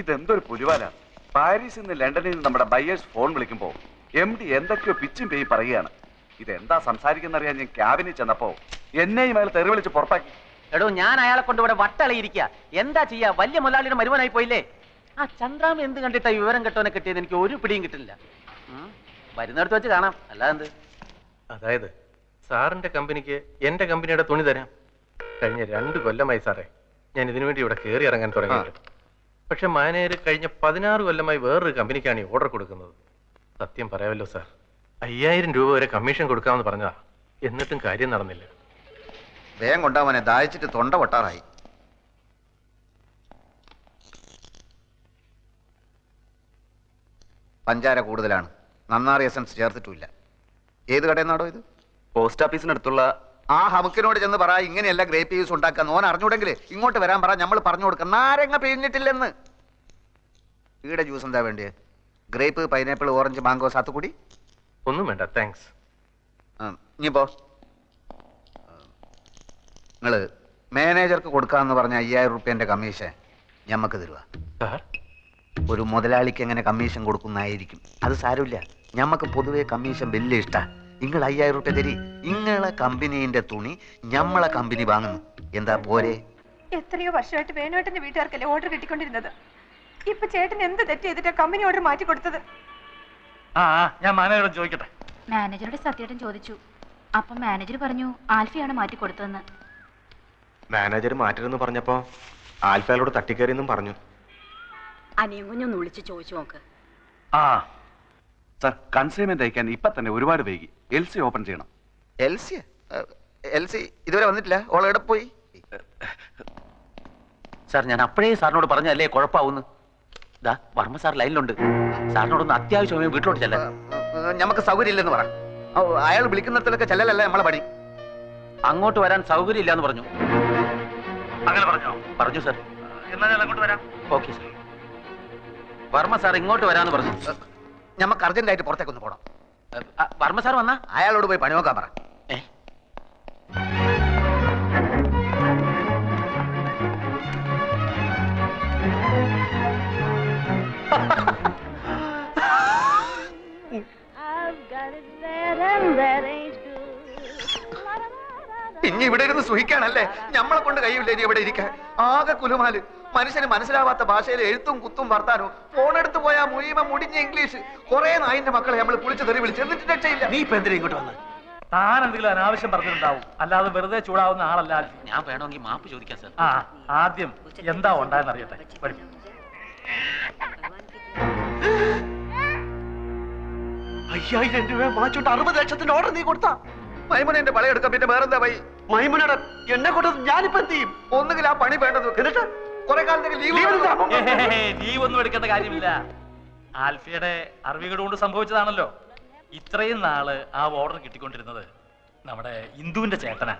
ഇതെന്തൊരു പുലിവാല? പാരീസിൽ നിന്ന് ലണ്ടനിൽ നിന്ന് നമ്മുടെ ബയ്യേഴ്സ് ഫോൺ വിളിക്കുമ്പോൾ എം ഡി എന്തൊക്കെയോ പിച്ചും പേയും പറയുകയാണ്. ഇതെന്താ സംസാരിക്കുന്നറിയാൻ ഞാൻ ക്യാബിനിൽ ചെന്നപ്പോ എന്നെയും അയാൾ തെറി വിളിച്ച് പുറത്താക്കി. എടോ ഞാൻ അയാളെ കൊണ്ട് ഇവിടെ വട്ടളയിരിക്കുക എന്താ ചെയ്യാ? വലിയ മുതലാളിയുടെ മരുവനായി പോയില്ലേ? ആ ചന്ദ്രാമ എന്ത് കണ്ടിട്ടാ വിവരം കെട്ടവനെ കിട്ടിയത്? എനിക്ക് ഒരു പിടിയും കിട്ടില്ല. വരുന്നിടത്ത് വെച്ച് കാണാം. അല്ലാതെന്ത് അതായത് സാറിന്റെ കമ്പനിക്ക് എന്റെ കമ്പനിയുടെ തുണി തരാം. കഴിഞ്ഞ രണ്ട് കൊല്ലമായി സാറേ ഞാൻ ഇതിനു വേണ്ടി ഇവിടെ കയറി ഇറങ്ങാൻ തുടങ്ങിയിട്ട് പക്ഷെ മാനേജർ കഴിഞ്ഞ പതിനാറ് കൊല്ലമായി വേറൊരു കമ്പനിക്കാണ് ഈ ഓർഡർ കൊടുക്കുന്നത്. സത്യം പറയാമല്ലോ സാർ അയ്യായിരം രൂപ വരെ കമ്മീഷൻ കൊടുക്കാമെന്ന് പറഞ്ഞതാ. എന്നിട്ടും കാര്യം നടന്നില്ല. വേഗം കൊണ്ടാവനെ ദാഹിച്ചിട്ട് തൊണ്ട പൊട്ടാറായി. പഞ്ചാര കൂടുതലാണ്. നന്നാറി എസൻസ് ചേർത്തിട്ടുമില്ല. ഏത് കടയിൽ നിന്നാടോ ഇത്? പോസ്റ്റ് ഓഫീസിനടുത്തുള്ള ആ ഹമുക്കിനോട് ചെന്ന് പറ ഇങ്ങനെയല്ല ഗ്രേപ്പ് ജ്യൂസ് ഉണ്ടാക്കാൻ. ഓൻ അറിഞ്ഞൂടെങ്കിൽ ഇങ്ങോട്ട് വരാൻ പറ നമ്മൾ പറഞ്ഞു കൊടുക്കാം. നാരങ്ങ പിഴിഞ്ഞിട്ടില്ലെന്ന്. ഈടെ ജ്യൂസ് എന്താ വേണ്ടത് ഗ്രേപ്പ് പൈനാപ്പിൾ ഓറഞ്ച് മാംഗോ സാത്തുകൂടി ഒന്നും വേണ്ട താങ്ക്സ് ഇനിയിപ്പോ നിങ്ങൾ മാനേജർക്ക് കൊടുക്കാന്ന് പറഞ്ഞ അയ്യായിരം റുപ്യന്റെ കമ്മീഷൻ ഞമ്മക്ക് തരുക ഒരു മുതലാളിക്ക് എങ്ങനെ കമ്മീഷൻ കൊടുക്കുന്നതായിരിക്കും? അത് സാരമില്ല. ഞമ്മക്ക് പൊതുവേ കമ്മീഷൻ വലിയ ഇഷ്ടാ. നിങ്ങൾ അയ്യായിരം റുപ്യ തരി. നിങ്ങളെ കമ്പനീന്റെ തുണി ഞമ്മളെ കമ്പനി വാങ്ങുന്നു. എന്താ പോരെ? എത്രയോ വർഷമായിട്ട് വേണുവേട്ടന്റെ വീട്ടുകാർക്കല്ലേ ഓർഡർ കിട്ടിക്കൊണ്ടിരുന്നത്. ഇപ്പൊ ചേട്ടൻ എന്ത് തെറ്റ് ചെയ്തിട്ടാ കമ്പനി ഓർഡർ മാറ്റി കൊടുത്തത്? ആ ഞാൻ മാനേജറോട് ചോദിക്കട്ടെ. മാനേജറുടെ സത്യേട്ടൻ ചോദിച്ചു. അപ്പം മാനേജർ പറഞ്ഞു ആൽഫിയാണ് മാറ്റി കൊടുത്തതെന്ന്. മാനേജർ മാറ്റരുന്ന് പറഞ്ഞപ്പോ ആൽഫയോട് തട്ടിക്കയറിയെന്നും പറഞ്ഞു. അനിയും കുഞ്ഞൊന്ന് വിളിച്ച് ചോദിച്ചു നോക്ക്. ആ സർ കൺസൈൻമെന്റ് അയക്കാൻ ഇപ്പൊ തന്നെ ഒരുപാട് വൈകി. എൽ സി ഓപ്പൺ ചെയ്യണം. എൽസി? എൽസി ഇതുവരെ വന്നിട്ടില്ല. ഓൾ എവിടെ പോയി? സാർ ഞാൻ അപ്പോഴേ സാറിനോട് പറഞ്ഞല്ലേ കുഴപ്പമാവുന്നു ദാ വർമ്മ സാർ ലൈനിലുണ്ട്. സാറിനോടൊന്ന് അത്യാവശ്യമായി വീട്ടിലോട്ട് ചെല്ലാൻ. ഞമ്മക്ക് സൗകര്യം ഇല്ലെന്ന് പറ. അയാൾ വിളിക്കുന്നിടത്തൊക്കെ ചെല്ലലല്ല നമ്മളെ പണി? അങ്ങോട്ട് വരാൻ സൗകര്യം ഇല്ലാന്ന് പറഞ്ഞു. അങ്ങനെ പറഞ്ഞോ? പറഞ്ഞു സാർ. എന്നാ ഞാൻ അങ്ങോട്ട് വരാം. Okay sir. വർമ്മ സാർ ഇങ്ങോട്ട് വരാന്ന് പറഞ്ഞു. ഞമ്മക്ക് അർജന്റായിട്ട് പുറത്തേക്കൊന്ന് പോകണം വർമ്മ സാർ വന്നാ? അയാളോട് പോയി പണി നോക്കാൻ പറ. ഇനി ഇവിടെ ഇരുന്ന് സുഹിക്കാണല്ലേ ഞമ്മളെ കൊണ്ട് കഴിയില്ല ഇനി ഇവിടെ ഇരിക്കാൻ. ആകെ കുലുമാൽ. മനുഷ്യന് മനസ്സിലാവാത്ത ഭാഷയിൽ എഴുത്തും കുത്തും വർത്താനവും. ഫോണെടുത്ത് പോയാ മുഴുവൻ മുടിഞ്ഞ ഇംഗ്ലീഷ് കുറെ നായിന്റെ മക്കളെ നമ്മൾ പുളിച്ചു തെറി വിളിച്ചു എന്നിട്ട് രക്ഷയില്ല. നീ ഇപ്പൊ എന്തിനാ ഇങ്ങോട്ട് വന്ന്? താൻ എന്തെങ്കിലും അനാവശ്യം പറഞ്ഞിട്ടുണ്ടാവും. അല്ലാതെ വെറുതെ ചൂടാവുന്ന ആളല്ല. ഞാൻ വേണമെങ്കിൽ മാപ്പ് ചോദിക്കാൻ സാർ. ആ ആദ്യം എന്താ ഉണ്ടായെന്ന് അറിയട്ടെ. അയ്യായിരം രൂപ വാങ്ങിച്ചോണ്ട് അറുപത് ലക്ഷത്തിന്റെ ഓർഡർ നീ കൊടുത്താ? മൈമനെ പളി എടുക്കാം പിന്നെ വേറെന്താ വൈ മൈമുനയുടെ എന്നെ കൊടുത്ത് ഞാനിപ്പോ എന്ത് ചെയ്യും? ഒന്നുകിൽ ആ പണി വേണ്ടത് എന്നിട്ട്? കുറെ കാലത്തേക്ക് ലീവ് ഏഹ്, ലീവ് ഒന്നും എടുക്കേണ്ട കാര്യമില്ല. ആൽഫിയുടെ അറിവികട കൊണ്ട് സംഭവിച്ചതാണല്ലോ. ഇത്രയും നാൾ ആ ഓർഡർ കിട്ടിക്കൊണ്ടിരുന്നത് നമ്മുടെ ഇന്ദുവിന്റെ ചേട്ടനാ.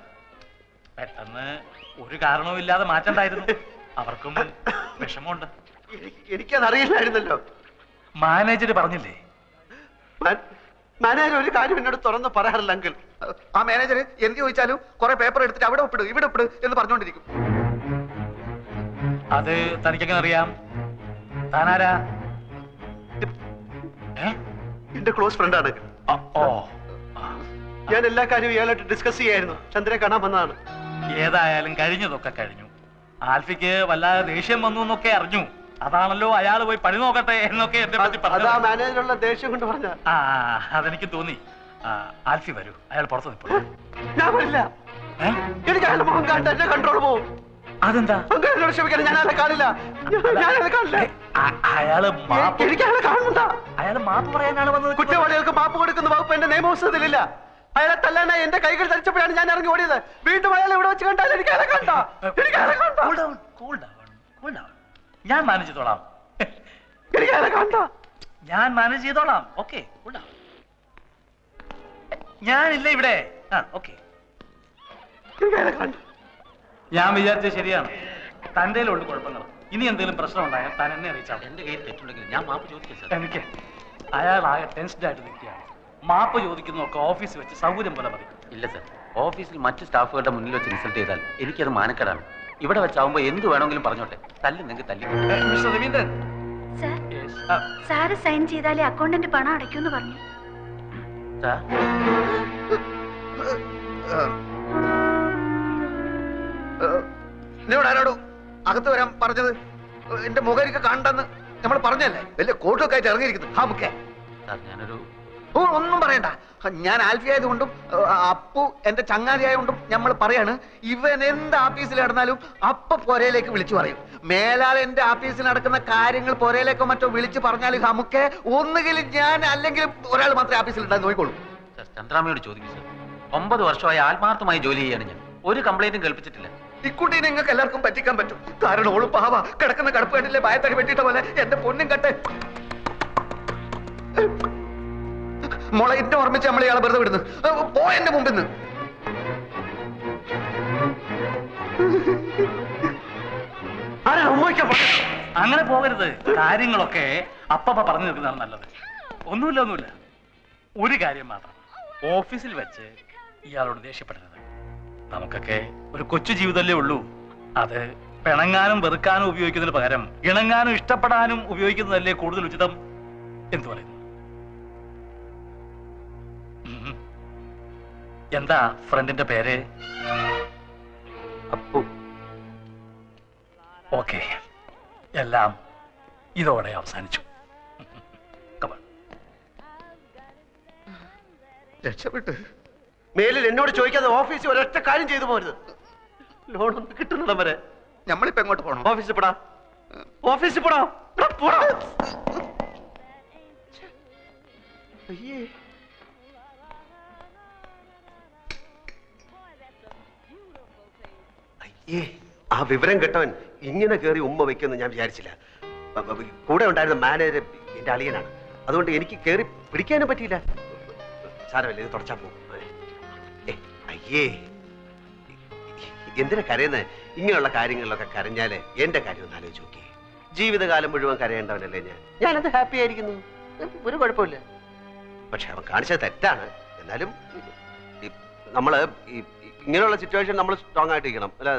പെട്ടെന്ന് ഒരു കാരണവും ഇല്ലാതെ മാറ്റണ്ടായിരുന്നു. അവർക്കും വിഷമമുണ്ട്. എനിക്കതറിയില്ലായിരുന്നല്ലോ മാനേജർ പറഞ്ഞില്ലേ? മാനേജർ ഒരു കാര്യം എന്നോട് തുറന്ന് പറയാറില്ല അങ്കിൾ ആ മാനേജർ എന്ത് ചോദിച്ചാലും കുറെ പേപ്പർ എടുത്തിട്ട് അവിടെ ഒപ്പിടും ഇവിടെ ഒപ്പിടും എന്ന് പറഞ്ഞുകൊണ്ടിരിക്കും. അത് തനിക്കെങ്ങനെ അറിയാം? താനാരാ? എന്റെ ക്ലോസ് ഫ്രണ്ടാണ്. ഓ. ഞാൻ എല്ലാ കാര്യവും ഇയാളായിട്ട് ഡിസ്കസ് ചെയ്യായിരുന്നു. ചന്ദ്രനെ കാണാൻ വന്നതാണ്. ഏതായാലും കഴിഞ്ഞതൊക്കെ കഴിഞ്ഞു. ആൽഫിക്ക് വല്ലാതെ ദേഷ്യം വന്നു എന്നൊക്കെ അറിഞ്ഞു. അതാണല്ലോ അയാൾ പോയി പണി നോക്കട്ടെ എന്നൊക്കെ എന്നെ പറ്റി മാനേജറുള്ള ദേഷ്യം കൊണ്ട് പറഞ്ഞ ആ അതെനിക്ക് തോന്നി. ആൽഫി വരൂ. അയാൾ പുറത്തു നിൽപ്പോ ഞാൻ വരില്ല. എനിക്ക് അയാളുടെ മുഖം എന്റെ കൺട്രോൾ പോകും അതെന്താ? ക്ഷമിക്കണം ഞാൻ അയാളെ കാണില്ല. ഞാൻ- അയാളെ കാണില്ല. അയാൾ മാപ്പ് എനിക്ക് അയാളെ കാണണ്ട അയാൾ മാപ്പ് പറയാനാണ് വന്നത്. കുറ്റവാളികൾക്ക് മാപ്പ് കൊടുക്കുന്ന വകുപ്പ് എന്റെ നിയമപുസ്തകത്തിലില്ല അയാളെ തല്ലാനായി എന്റെ കൈകൾ ധരിച്ചപ്പോഴാണ് ഞാൻ ഇറങ്ങി ഓടിയത്. വീണ്ടും അയാളെ ഇവിടെ വെച്ച് കണ്ടാൽ എനിക്ക് അയാളെ കണ്ട? എനിക്ക് അയാളെ കണ്ട. ഞാൻ മാനേജ് ചെയ്തോളാം. എനിക്ക് അയാളെ കണ്ട? ഞാൻ മാനേജ് ചെയ്തോളാം. ഓക്കെ ഞാനില്ല ഇവിടെ. ആ ഓക്കെ എനിക്ക് അയാളെ കണ്ട? ഞാൻ വിചാരിച്ചത് ശരിയാണ്. തന്റെ ഉള്ളു കുഴപ്പങ്ങൾ. ഇനി എന്തെങ്കിലും പ്രശ്നം ഉണ്ടായാൽ താൻ എന്നെ അറിയിച്ചാൽ എന്റെ കയ്യിൽ തെറ്റുണ്ടെങ്കിൽ ഞാൻ മാപ്പ് ചോദിക്കാം എനിക്ക് അയാൾ ആകെ ടെൻസ്ഡ് ആയിട്ട് നിൽക്കുകയാണ്. മാപ്പ് ചോദിക്കുന്നതൊക്കെ ഓഫീസിൽ വെച്ച് സൗകര്യം പോലെ മതി. ഇല്ല സർ. ഓഫീസിൽ മറ്റു സ്റ്റാഫുകളുടെ മുന്നിൽ വെച്ച് ഇൻസൾട്ട് ചെയ്താൽ എനിക്കത് മാനക്കേടാണ്. ഇവിടെ വെച്ചാവുമ്പോ എന്ത് വേണമെങ്കിലും പറഞ്ഞോട്ടെ. തല്ലി നിങ്ങൾക്ക് രവീന്ദ്രൻ. ആ, സാറ് സൈൻ ചെയ്താലേ അക്കൗണ്ടന്റ് പണം അടയ്ക്കൂന്ന് പറഞ്ഞു. സാർ. എന്നോട് ആരോടോ? അകത്ത് വരാൻ പറഞ്ഞത് എന്റെ മുഖരിക്ക് കണ്ടെന്ന് നമ്മൾ പറഞ്ഞല്ലേ? വലിയ കോട്ടൊക്കെ ആയിട്ട് ഇറങ്ങിയിരിക്കുന്നു ഹാ മുക്കേ ഞാനൊരു ഓ ഒന്നും പറയണ്ട. ഞാൻ ആൽഫി ആയതുകൊണ്ടും അപ്പു എന്റെ ചങ്ങാതി ആയതുകൊണ്ടും നമ്മൾ പറയാണ് ഇവൻ എന്ത് ആഫീസിൽ നടന്നാലും അപ്പ പുരയിലേക്ക് വിളിച്ചു പറയും. മേലാൽ എന്റെ ആഫീസിൽ നടക്കുന്ന കാര്യങ്ങൾ പുരയിലേക്കോ മറ്റോ വിളിച്ചു പറഞ്ഞാൽ നമുക്ക് ഒന്നുകിൽ ഞാൻ അല്ലെങ്കിൽ ഒരാൾ മാത്രമേ ആഫീസിൽ ഉണ്ടായി നോക്കിക്കോളൂ. ചന്ദ്രാമയോട് ചോദിക്കും സർ. ഒമ്പത് വർഷമായി ആത്മാർത്ഥമായി ജോലി ചെയ്യാണ് ഞാൻ. ഒരു കംപ്ലൈന്റും കേൾപ്പിച്ചിട്ടില്ല. ഇക്കുട്ടീനെ നിങ്ങൾക്ക് എല്ലാവർക്കും പറ്റിക്കാൻ പറ്റും. കാരണം ഓൾ പാവ. കിടക്കുന്ന കടപ്പ് കണ്ടില്ലേ? ഭയത്തടി വെട്ടിയിട്ട പോലെ. എന്റെ പൊന്നും കട്ടെ. മോളെ ഇറ്റ ഓർമ്മിച്ച് നമ്മൾ ഇയാളെ വെറുതെ വിടുന്നു. പോ എന്റെ മുമ്പിൽ നിന്ന്. അങ്ങനെ പോകരുത്. കാര്യങ്ങളൊക്കെ അപ്പപ്പ പറഞ്ഞു നിൽക്കുന്നതാണ് നല്ലത്. ഒന്നുമില്ല ഒന്നുമില്ല. ഒരു കാര്യം മാത്രം. ഓഫീസിൽ വെച്ച് ഇയാളോട് ദേഷ്യപ്പെടരുത്. നമുക്കൊക്കെ ഒരു കൊച്ചു ജീവിതമല്ലേ ഉള്ളൂ. അത് പിണങ്ങാനും വെറുക്കാനും ഉപയോഗിക്കുന്നതിന് പകരം ഇണങ്ങാനും ഇഷ്ടപ്പെടാനും ഉപയോഗിക്കുന്നതല്ലേ കൂടുതൽ ഉചിതം എന്ന് പറയുന്നു. എന്താ ഫ്രണ്ടിന്റെ പേര്? അപ്പു. ഓക്കെ. എല്ലാം ഇതോടെ അവസാനിച്ചു. രക്ഷപ്പെട്ടു. മേലിൽ എന്നോട് ചോദിക്കാതെ ഓഫീസിൽ ഒരൊറ്റ കാര്യം ചെയ്തു പോരുത്. ലോൺ ഒന്ന് കിട്ടുന്നിടം വരെ. നമ്മളിപ്പോ എങ്ങോട്ട് പോകണം ഓഫീസിൽ പോടാ. ഓഫീസിൽ പോടാ. പോടാ. അയ്യേ. അയ്യേ ആ വിവരം കേട്ടവൻ ഇങ്ങനെ കയറി ഉമ്മ വെക്കുമെന്ന് ഞാൻ വിചാരിച്ചില്ല. കൂടെ ഉണ്ടായിരുന്ന മാനേജർ എന്റെ അളിയനാണ്. അതുകൊണ്ട് എനിക്ക് കയറി പിടിക്കാനും പറ്റിയില്ല. സാരമല്ല ഇത് തുടച്ചാ പോകും അയ്യേ. എന്തിനാ കരയുന്നത് ഇങ്ങനെയുള്ള കാര്യങ്ങളിലൊക്കെ കരഞ്ഞാൽ എന്റെ കാര്യം ഒന്ന് ആലോചിച്ച് നോക്കി ജീവിതകാലം മുഴുവൻ കരയേണ്ടവനല്ലേ ഞാൻ? ഞാനത് ഹാപ്പി ആയിരിക്കുന്നു. ഒരു കുഴപ്പമില്ല. പക്ഷെ അവൻ കാണിച്ചത് തെറ്റാണ്. എന്നാലും നമ്മൾ ഇങ്ങനെയുള്ള സിറ്റുവേഷൻ നമ്മൾ സ്ട്രോങ് ആയിട്ടിരിക്കണം. അല്ല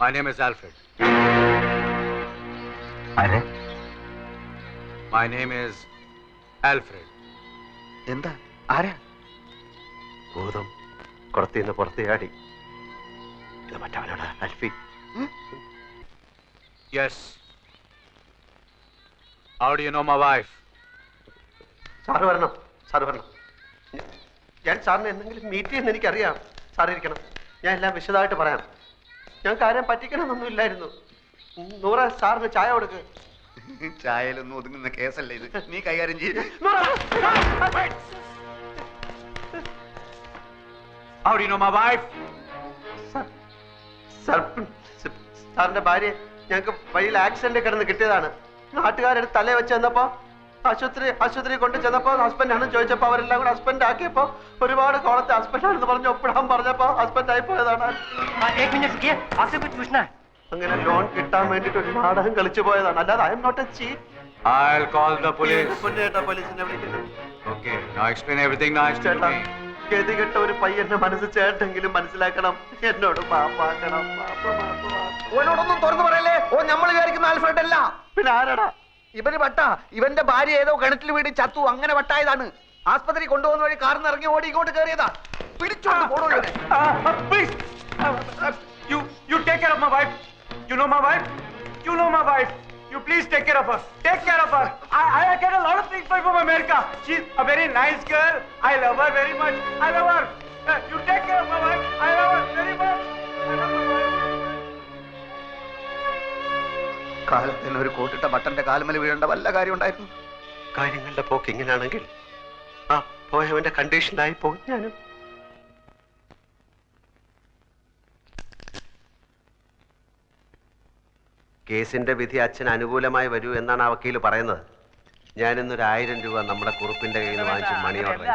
My name is Alfred. ആരെ? My name is Alfred. എന്താ? ആരാ? ഭൂതം കുളത്തിന്ന് പുറത്ത് ചാടി. ഇത് മറ്റവനാണ് Alfie. Yes. How do you know my wife? Sir വരണം. സാറ് വരണം. ഞാൻ സാറിനെ എന്തെങ്കിലും മീറ്റ് ചെയ്യുന്ന എനിക്കറിയാം. സാർ ഇരിക്കണം ഞാൻ എല്ലാം വിശദമായിട്ട് പറയാം. ഞാൻ കാര്യം പറ്റിക്കണമെന്നൊന്നും ഇല്ലായിരുന്നു. നൂറ സാറിന് ചായ കൊടുക്ക്. ചായയിലൊന്നും ഒതുങ്ങുന്ന കേസല്ലേ ഇത്? നീ കൈകാര്യം ചെയ്യും. Noora, How do you know my wife? Sir- sir സാറിന്റെ ഭാര്യ ഞങ്ങൾക്ക് വഴിയിൽ ആക്സിഡന്റ് കിടന്ന് കിട്ടിയതാണ്. നാട്ടുകാരുടെ തലേ വെച്ച് ചെന്നപ്പോ ആശുപത്രി ആശുപത്രി കൊണ്ട് ചെന്നപ്പോ ഹസ്ബൻഡ് ആണെന്ന് ചോദിച്ചപ്പോ അവരെല്ലാം കൂടെ ഹസ്ബൻഡ് ആക്കിയപ്പോ ഒരുപാട് കോളത്തെ ഹസ്ബൻഡ് ആണെന്ന് പറഞ്ഞു ഒപ്പിടാൻ പറഞ്ഞപ്പോ ഹസ്ബൻഡ് ആയി പോയതാണ്. അങ്ങനെ ലോൺ കിട്ടാൻ വേണ്ടിട്ട് ഒരു നാടകം കളിച്ചു പോയതാണ്. അല്ലാതെ I'm not a cheat I'll call the police. പോലീസിനെ വിളിക്കുന്നു. Okay, now explain everything nice to ചേട്ടാ me. ഗതികെട്ട ഒരു പയ്യന്റെ മനസ്സ് ചേട്ടെങ്കിലും മനസ്സിലാക്കണം. എന്നോട് മാപ്പാക്കണം മാപ്പ് മാപ്പ് മാപ്പ് ഓനോടൊന്നും തുറന്നു പറയല്ലേ? ഓ നമ്മൾ വിചാരിക്കുന്ന ആൽഫ്രഡ് അല്ല പിന്നെ ആരാടാ? ഇവന് വട്ട ഇവന്റെ ഭാര്യ ഏതോ കിണറ്റിൽ വീട് ചത്തു അങ്ങനെ വട്ടായതാണ് ആസ്പത്രി കൊണ്ടുപോകുന്ന വഴി കാറിൽ ഇറങ്ങി ഓടി ഇങ്ങോട്ട് കയറിയതാ പിടിച്ചോണ്ട് പോണോ. Uh, uh, you you take care of my wife. You know my wife. You know my wife. You please take care of her. Take care of her. I, I get a lot of things from America. She's a very nice girl. I love her very much. I love her. Uh, you take care of my wife. I love her very much. കാലത്തിന് ഒരു കോട്ടിട്ട ബട്ടന്റെ കാലമല വീഴേണ്ട വല്ല കാര്യം ഉണ്ടായിരുന്നു കാര്യങ്ങളുടെ പോക്ക് ഇങ്ങനെയാണെങ്കിൽ ആ പോയവന്റെ കണ്ടീഷനായി പോകും ഞാനും. കേസിന്റെ വിധി അച്ഛൻ അനുകൂലമായി വരൂ എന്നാണ് ആ വക്കീൽ പറയുന്നത്. ഞാൻ ഇന്നൊരു ആയിരം രൂപ നമ്മുടെ കുറുപ്പിന്റെ കയ്യിൽ നിന്ന് വാങ്ങിച്ച് മണി ഓർഡർ.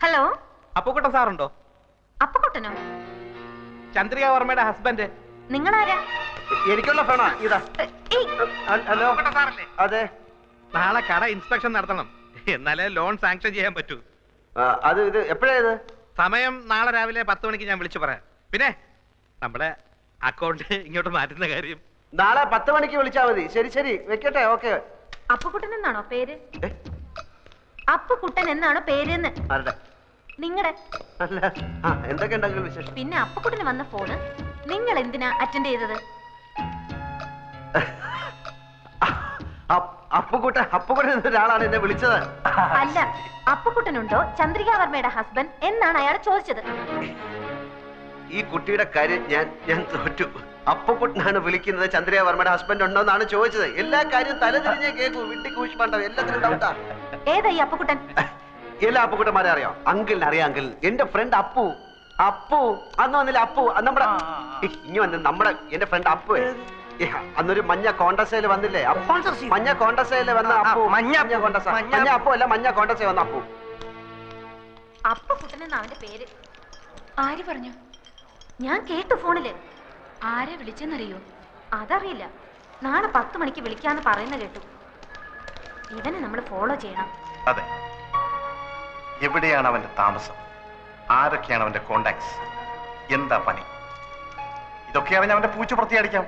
ഹലോ? അപ്പുക്കുട്ടൻ സാറുണ്ടോ? അപ്പക്കുട്ടനോ? ചന്ദ്രിക വർമ്മയുടെ ഹസ്ബൻഡ് നിങ്ങളാരാ? എനിക്കുള്ള ഫോണാ ഇതാ. ഹലോ. അതെ. നാളെ കട ഇൻസ്പെക്ഷൻ നടത്തണം. എന്നാലേ ലോൺ സാങ്ഷൻ ചെയ്യാൻ പറ്റൂ. അത് ഇത് എപ്പോഴായത് സമയം നാളെ രാവിലെ പത്ത് മണിക്ക് ഞാൻ വിളിച്ചു പറയാം. പിന്നെ നമ്മുടെ അക്കൗണ്ട് ഇങ്ങോട്ട് മാറ്റുന്ന കാര്യം. നാളെ പത്ത് മണിക്ക് വിളിച്ചാൽ മതി. ശരി ശരി. വെക്കട്ടെ ഓക്കെ. അപ്പുക്കുട്ടൻ എന്നാണോ പേര്? അപ്പുക്കുട്ടൻ എന്നാണോ ആരുടെ? നിങ്ങളുടെ അല്ല. ആ എന്തൊക്കെ ഉണ്ടെങ്കിലും വിശേഷം? പിന്നെ അപ്പക്കുട്ടിന് വന്ന ഫോണ്. നിങ്ങൾ എന്തിനാ അറ്റൻഡ് ചെയ്തത്? അപ്പ- അപ്പുക്കുട്ട അപ്പുക്കുട്ടൻ എന്ന ഒരാളാണ് എന്നെ വിളിച്ചത്. അല്ല അപ്പക്കുട്ടനുണ്ടോ ചന്ദ്രിക വർമ്മയുടെ ഹസ്ബൻഡ് എന്നാണ് അയാൾ ചോദിച്ചത്. ഈ കുട്ടിയുടെ കാര്യം ഞാൻ ഞാൻ തോറ്റു. അപ്പുക്കുട്ടനാണ് വിളിക്കുന്നത് ചന്ദ്രയ വർമ്മയുടെ ഹസ്ബൻഡ് ഉണ്ടോ എന്നാണ് ചോദിച്ചത്. എല്ലാ കാര്യവും തലതിരിഞ്ഞേ കേൾക്കൂ വിട്ടി കൂഷ്പാണ്ടോ എല്ലാത്തിനും ഡൗട്ടാ ഏതായി അപ്പുക്കുട്ടൻ? എല്ലാ അപ്പുക്കുട്ടന്മാരെ അറിയോ. അങ്കിളിനെ അറിയാം അങ്കിൾ. എന്റെ ഫ്രണ്ട് അപ്പു. അപ്പു. അന്ന് വന്നില്ല അപ്പു? നമ്മുടെ ഇനി വന്ന് നമ്മുടെ എന്റെ ഫ്രണ്ട് അപ്പു അന്നൊരു മഞ്ഞ കോണ്ടസയിൽ വന്നില്ലേ? അപ്പു. മഞ്ഞ കോണ്ടസയിൽ വന്ന അപ്പു. മഞ്ഞ കോണ്ടസ മഞ്ഞ അപ്പു. അല്ല മഞ്ഞ കോണ്ടസയിൽ വന്ന അപ്പു. അവന്റെ പേര്? ആര് പറഞ്ഞു? ഞാൻ കേട്ടു ഫോണിൽ. ആരെ വിളിച്ചെന്നറിയോ? അതറിയില്ല. നാളെ പത്ത് മണിക്ക് വിളിക്കാന്ന് പറയുന്ന കേട്ടു. ഇവനെ നമ്മൾ ഫോളോ ചെയ്യണം. അതെ. എവിടെയാണ് അവന്റെ താമസം? ആരൊക്കെയാണ് അവന്റെ കോണ്ടാക്ട്സ് എന്താ പണി? ഇതൊക്കെ അവൻ അവന്റെ പൂച്ച പ്രത്യേകിക്കാം